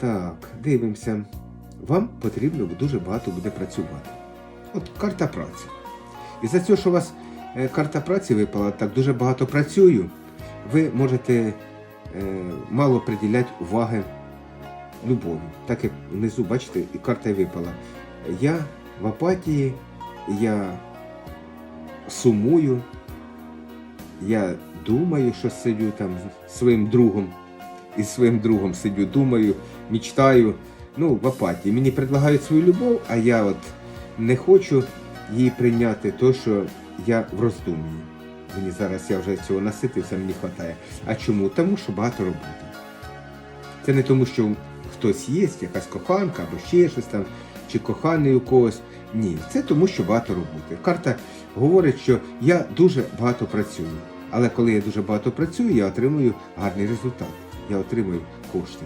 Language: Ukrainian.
Так, дивимося. Вам потрібно дуже багато буде працювати. От карта праці. І за те, що у вас е, карта праці випала, так дуже багато працюю, ви можете е, мало приділяти уваги любові. Так як внизу, бачите, і карта випала. Я в апатії, я сумую, я думаю, що сидю там з своїм другом, і з своїм другом сидю, думаю, мечтаю. Ну, в апатії. Мені предлагають свою любов, а я от не хочу її прийняти, то що я в роздум'ї. Мені зараз я вже цього наситився, мені вистачає. А чому? Тому що багато роботи. Це не тому, що хтось є, якась коханка або ще щось там, чи коханий у когось. Ні, це тому, що багато роботи. Карта говорить, що я дуже багато працюю. Але коли я дуже багато працюю, я отримую гарний результат. Я отримую кошти.